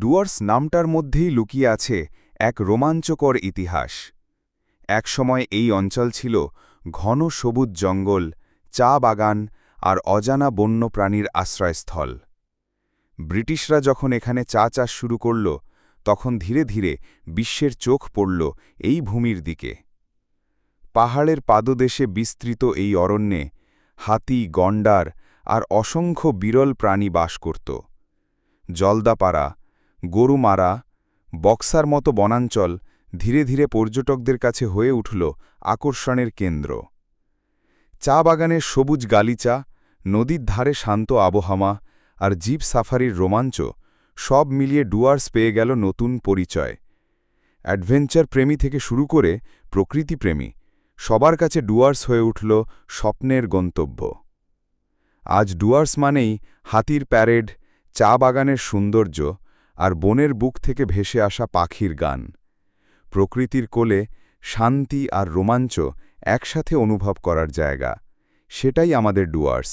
ডুয়ার্স নামটার মধ্যেই লুকিয়ে আছে এক রোমাঞ্চকর ইতিহাস। একসময় এই অঞ্চল ছিল ঘন সবুজ জঙ্গল, চা বাগান আর অজানা বন্য প্রাণীর আশ্রয়স্থল। ব্রিটিশরা যখন এখানে চা চাষ শুরু করল, তখন ধীরে ধীরে বিশ্বের চোখ পড়ল এই ভূমির দিকে। পাহাড়ের পাদদেশে বিস্তৃত এই অরণ্যে হাতি গণ্ডার আর অসংখ্য বিরল প্রাণী বাস করত। জলদাপাড়া গরুমারা বক্সার মতো বনাঞ্চল ধীরে ধীরে পর্যটকদের কাছে হয়ে উঠল আকর্ষণের কেন্দ্র। চা বাগানের সবুজ গালিচা, নদীর ধারে শান্ত আবহাওয়া আর জিপ সাফারির রোমাঞ্চ সব মিলিয়ে ডুয়ার্স পেয়ে গেল নতুন পরিচয়। অ্যাডভেঞ্চার প্রেমী থেকে শুরু করে প্রকৃতিপ্রেমী সবার কাছে ডুয়ার্স হয়ে উঠল স্বপ্নের গন্তব্য। আজ ডুয়ার্স মানেই হাতির প্যারেড, চা বাগানের সৌন্দর্য আর বনের বুক থেকে ভেসে আসা পাখির গান। প্রকৃতির কোলে শান্তি আর রোমাঞ্চ একসাথে অনুভব করার জায়গা। সেটাই আমাদের ডুয়ার্স।